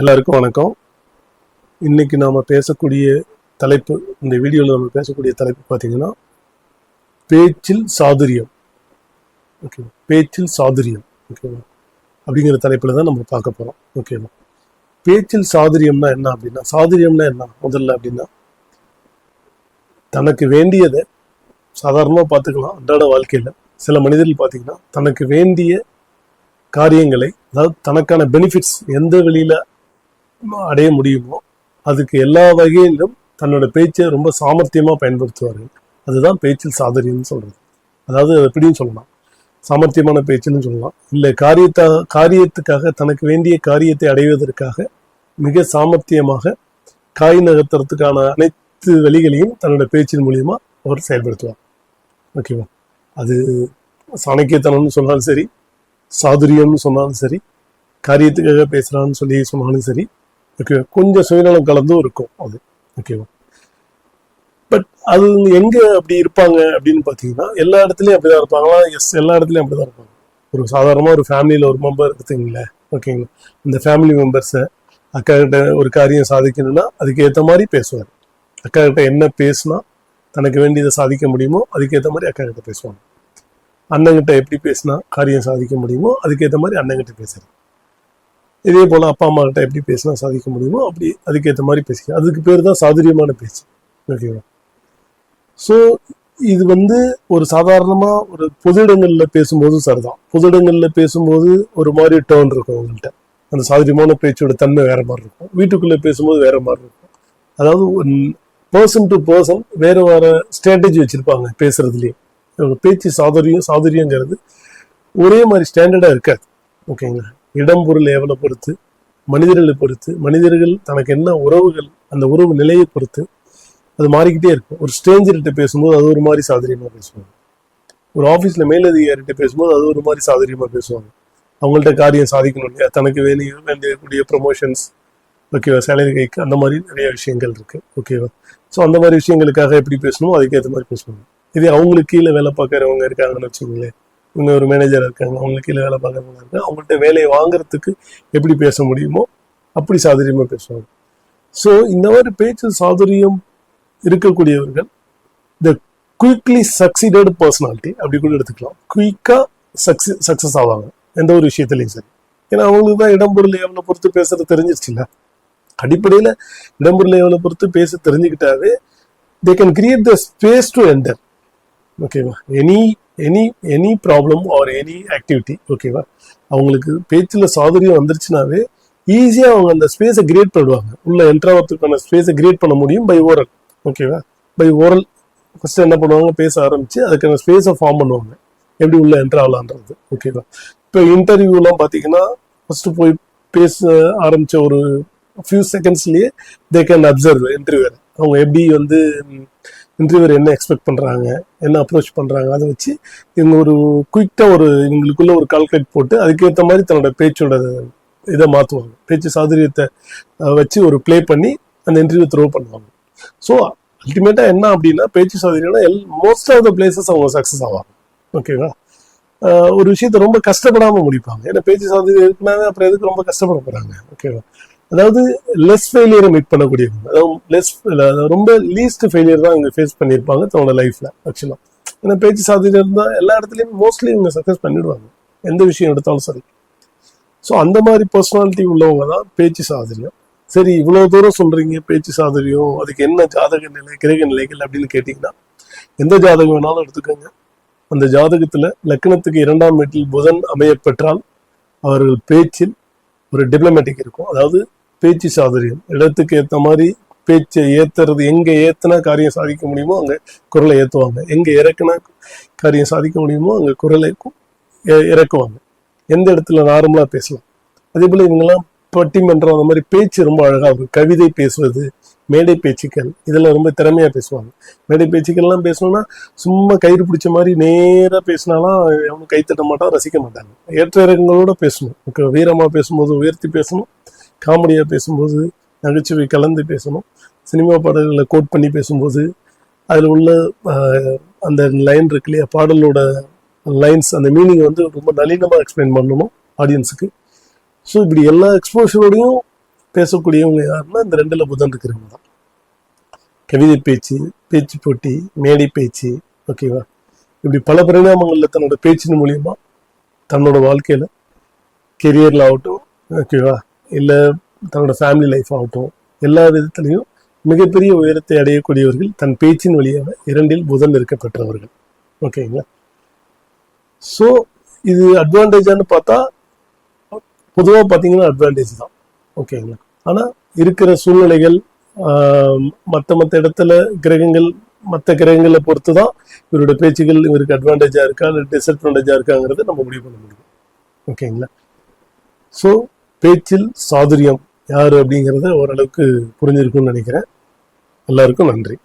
எல்லாருக்கும் வணக்கம். இன்னைக்கு நாம் பேசக்கூடிய தலைப்பு இந்த வீடியோவில் நம்ம பேசக்கூடிய தலைப்பு பார்த்தீங்கன்னா பேச்சில் சாதுரியம். ஓகேவா பேச்சில் சாதுரியம். ஓகேவா அப்படிங்கிற தலைப்பில் தான் நம்ம பார்க்க போகிறோம் ஓகேவா பேச்சில் சாதுரியம்னா என்ன அப்படின்னா சாதுரியம்னா என்ன முதல்ல அப்படின்னா தனக்கு வேண்டியதை சாதாரணமாக பார்த்துக்கலாம் அன்றாட வாழ்க்கையில். சில மனிதர்கள் பார்த்தீங்கன்னா தனக்கு வேண்டிய காரியங்களை அதாவது தனக்கான பெனிஃபிட்ஸ் எந்த வெளியில் அடைய முடியுமோ அதுக்கு எல்லா வகையிலும் தன்னோட பேச்சை ரொம்ப சாமர்த்தியமாக பயன்படுத்துவார்கள் அதுதான் பேச்சில் சாதுரியம்னு சொல்கிறது அதாவது அது எப்படின்னு சொல்லலாம்? சாமர்த்தியமான பேச்சுன்னு சொல்லலாம். இல்லை காரியத்தா காரியத்துக்காக தனக்கு வேண்டிய காரியத்தை அடைவதற்காக மிக சாமர்த்தியமாக காய் நகர்த்துறதுக்கான அனைத்து வழிகளையும் தன்னோட பேச்சின் மூலியமா அவர் செயல்படுத்துவார். ஓகேவா? அது சாணக்கியத்தனம்னு சொன்னாலும் சரி சாதுரியம்னு சொன்னாலும் சரி காரியத்துக்காக பேசுகிறான்னு சொல்லி சொன்னாலும் சரி ஓகே? கொஞ்சம் சுயநலம் கலந்தும் இருக்கும் அது. ஓகேவா? பட் அது எங்க அப்படி இருப்பாங்க அப்படின்னு பார்த்தீங்கன்னா எல்லா இடத்துலையும் அப்படிதான் இருப்பாங்களா? எஸ் எல்லா இடத்துலையும் அப்படிதான் இருப்பாங்க. ஒரு சாதாரணமாக ஒரு ஃபேமிலியில் ஒரு மெம்பர் எடுத்துங்களேன் ஓகேங்களா? இந்த ஃபேமிலி மெம்பர்ஸை அக்கா கிட்ட ஒரு காரியம் சாதிக்கணும்னா அதுக்கேற்ற மாதிரி பேசுவார். அக்கா கிட்ட என்ன பேசினா தனக்கு வேண்டியதை சாதிக்க முடியுமோ அதுக்கேற்ற மாதிரி அக்கா கிட்ட பேசுவாங்க. அண்ணங்கிட்ட எப்படி பேசினா காரியம் சாதிக்க முடியுமோ அதுக்கேற்ற மாதிரி அண்ணங்கிட்ட பேசுறது. இதே போல அப்பா அம்மா கிட்ட எப்படி பேசினா சாதிக்க முடியுமோ அப்படி அதுக்கேற்ற மாதிரி பேசிக்க அதுக்கு பேர் தான் சாதுரியமான பேச்சு. ஓகேவா ஸோ இது வந்து ஒரு சாதாரணமாக ஒரு பொது இடங்களில் பேசும்போதும் சரிதான். பொது இடங்கள்ல பேசும்போது ஒரு மாதிரி டேர்ன் இருக்கும் அவங்கள்ட்ட. அந்த சாதுரியமான பேச்சோட தன்மை வேற மாதிரி இருக்கும். வீட்டுக்குள்ளே பேசும்போது வேற மாதிரி இருக்கும். அதாவது பர்சன் டு பர்சன் வேற வேற ஸ்ட்ராட்டஜி வச்சிருப்பாங்க பேசுறதுலேயே. பேச்சு சாதுரியம் சாதுரியங்கிறது ஒரே மாதிரி ஸ்டாண்டர்டாக இருக்காது. ஓகேங்களா இடம் பொருள் எவ்வளோ பொறுத்து மனிதர்களை பொறுத்து மனிதர்கள் தனக்கு என்ன உறவுகள் அந்த உறவு நிலையை பொறுத்து அது மாறிக்கிட்டே இருக்கும். ஒரு ஸ்ட்ரேஞ்சர்கிட்ட பேசும்போது அது ஒரு மாதிரி சாதுரியமா பேசுவாங்க. ஒரு ஆஃபீஸ்ல மேலதிகாரிகிட்ட பேசும்போது அது ஒரு மாதிரி சாதுரியமா பேசுவாங்க. அவங்கள்ட்ட காரியம் சாதிக்கணும் இல்லையா? தனக்கு வேண்டிய வேண்டியக்கூடிய ப்ரொமோஷன்ஸ் ஓகேவா சேலரி கைக்கு அந்த மாதிரி நிறைய விஷயங்கள் இருக்கு. ஓகேவா ஸோ அந்த மாதிரி விஷயங்களுக்காக எப்படி பேசணுமோ அதுக்கேற்ற மாதிரி பேசுவாங்க. இதே அவங்களுக்கு கீழே வேலை பார்க்குறவங்க இருக்காங்கன்னு வச்சுக்கோங்களேன். இவங்க ஒரு மேனேஜர் இருக்காங்க அவங்களுக்கு கீழே வேலை பார்க்குறவங்க இருக்காங்க அவங்கள்ட்ட வேலையை வாங்குறதுக்கு எப்படி பேச முடியுமோ அப்படி சாதுரியமாக பேசுவாங்க. ஸோ இந்த மாதிரி பேச்சு சாதுரியம் இருக்கக்கூடியவர்கள் த குயிக்லி சக்சீடட் பர்சனாலிட்டி அப்படி கூட எடுத்துக்கலாம். குயிக்காக சக்ஸஸ் சக்ஸஸ் ஆவாங்க எந்த ஒரு விஷயத்துலையும் சரி. ஏன்னா அவங்களுக்கு தான் இடம்பொருள் எவ்வளோ பொறுத்து பேசுறது தெரிஞ்சிருச்சு அடிப்படையில் இடம்பொருள் எவ்வளோ பொறுத்து பேச தெரிஞ்சுக்கிட்டாவே they can create the space to enter ஓகேவா any any any problem or any activity ஓகேவா அவங்களுக்கு பேச்சில் சாதுரியம் வந்துருச்சுனாவே ஈஸியாக அவங்க அந்த ஸ்பேஸை கிரியேட் பண்ணிடுவாங்க. உள்ள என்ட்ராவத்துக்கான ஸ்பேஸை கிரியேட் பண்ண முடியும் பை ஓரல் ஓகேவா பை ஓரல் ஃபஸ்ட்டு என்ன பண்ணுவாங்க? பேச ஆரம்பித்து அதுக்கான ஸ்பேஸை ஃபார்ம் பண்ணுவாங்க. எப்படி உள்ள என்ட்ரு ஆகலான்றது ஓகேவா இப்போ இன்டர்வியூலாம் பார்த்தீங்கன்னா ஃபஸ்ட்டு போய் பேச ஆரம்பித்த ஒரு ஃபியூ செகண்ட்ஸ்லேயே தே கேன் அப்சர்வ் இன்டர்வியூ அவங்க எப்படி வந்து இன்டர்வியூர் என்ன எக்ஸ்பெக்ட் பண்றாங்க என்ன அப்ரோச் பண்றாங்க அதை வச்சு இவங்க ஒரு குயிக்டாக ஒரு இவங்களுக்குள்ள ஒரு கால்குலேட் போட்டு அதுக்கேற்ற மாதிரி தன்னோட பேச்சோட இதை மாற்றுவாங்க பேச்சு சாதுரியத்தை வச்சு ஒரு ப்ளே பண்ணி அந்த இன்டர்வியூ த்ரோ பண்ணுவாங்க. ஸோ அல்டிமேட்டா என்ன அப்படின்னா பேச்சு சாதுரியம்னா almost of the places அவங்க சக்ஸஸ் ஆவாங்க. ஓகேவா ஒரு விஷயத்த ரொம்ப கஷ்டப்படாமல் முடிப்பாங்க. ஏன்னா பேச்சு சாதுரியம் இருக்குன்னா அப்புறம் எதுக்கு ரொம்ப கஷ்டப்பட போகிறாங்க ஓகேவா அதாவது லெஸ் ஃபெயிலியரை மீட் பண்ணக்கூடியவங்க. அதாவது லெஸ் ரொம்ப லீஸ்ட் ஃபெயிலியர் தான் இவங்க ஃபேஸ் பண்ணியிருப்பாங்க தன்னோட லைஃப்ல ஆக்சுவலாக ஏன்னா பேச்சு சாதுரியம் இருந்தால் எல்லா இடத்துலையும் மோஸ்ட்லி இவங்க சக்ஸஸ் பண்ணிடுவாங்க. எந்த விஷயம் எடுத்தாலும் சரி. ஸோ அந்த மாதிரி பர்சனாலிட்டி உள்ளவங்க தான் பேச்சு சாதுரியம் சரி இவ்வளோ தூரம் சொல்கிறீங்க பேச்சு சாதுரியம் அதுக்கு என்ன ஜாதக நிலை கிரக நிலைகள் அப்படின்னு கேட்டிங்கன்னா எந்த ஜாதகம் வேணாலும் எடுத்துக்கோங்க. அந்த ஜாதகத்தில் லக்னத்துக்கு இரண்டாம் வீட்டில் புதன் அமையப்பெற்றால் அவர்கள் பேச்சில் ஒரு டிப்ளமேட்டிக் இருக்கும். அதாவது பேச்சு சாதுரியம். இடத்துக்கு ஏத்த மாதிரி பேச்சை ஏத்துறது எங்க ஏத்துனா காரியம் சாதிக்க முடியுமோ அங்க குரலை ஏத்துவாங்க. எங்க இறக்குனா காரியம் சாதிக்க முடியுமோ அங்க குரலை இ- இறக்குவாங்க. எந்த இடத்துல நார்மலா பேசலாம். அதே போல இவங்கெல்லாம் பட்டிமன்றம் அந்த மாதிரி பேச்சு ரொம்ப அழகா இருக்கும். கவிதை பேசுவது மேடை பேச்சுக்கள் இதெல்லாம் ரொம்ப திறமையா பேசுவாங்க. மேடை பேச்சுக்கள்லாம் பேசணும்னா சும்மா கயிறு பிடிச்ச மாதிரி நேரா பேசினாலாம் எவனும் கைத்தட்ட மாட்டான் ரசிக்க மாட்டாங்க. ஏற்ற இறக்கங்களோட பேசணும். வீரமா பேசும்போது உயர்த்தி பேசணும் காமெடியாக பேசும்போது நகைச்சுவை கலந்து பேசணும். சினிமா பாடல்களை கோட் பண்ணி பேசும்போது அதில் உள்ள அந்த லைன் இருக்கு இல்லையா பாடலோட லைன்ஸ் அந்த மீனிங் வந்து ரொம்ப நளினமாக எக்ஸ்பிளைன் பண்ணணும் ஆடியன்ஸுக்கு ஸோ இப்படி எல்லா எக்ஸ்போஷரோடையும் பேசக்கூடியவங்க யாருன்னா இந்த ரெண்டில் புதன் இருக்கிறவங்க தான். கவிதை பேச்சு பேச்சு போட்டி மேடை பேச்சு ஓகேவா இப்படி பல பரிணாமங்களில் தன்னோட பேச்சின் மூலியமாக தன்னோட வாழ்க்கையில் கெரியரில் ஆகட்டும் ஓகேவா இல்லை தன்னோட ஃபேமிலி லைஃப் ஆகட்டும் எல்லா விதத்திலையும் மிகப்பெரிய உயரத்தை அடையக்கூடியவர்கள் தன் பேச்சின் வழியாக இரண்டில் புதன் இருக்க பெற்றவர்கள் ஓகேங்களா ஸோ இது அட்வான்டேஜான்னு பார்த்தா பொதுவாக பார்த்தீங்கன்னா அட்வான்டேஜ் தான். ஓகேங்களா ஆனால் இருக்கிற சூழ்நிலைகள் மற்ற மற்ற இடத்துல கிரகங்கள் மற்ற கிரகங்களை பொறுத்து தான் இவருடைய பேச்சுகள் இவருக்கு அட்வான்டேஜாக இருக்கா இல்லை டிஸ்அட்வான்டேஜாக இருக்காங்கிறத நம்ம முடிவு பண்ண முடியும். ஓகேங்களா ஸோ பேச்சில் சாதுரியம் யார் அப்படிங்கிறத ஓரளவுக்கு புரிஞ்சிருக்கும்னு நினைக்கிறேன். எல்லாருக்கும் நன்றி.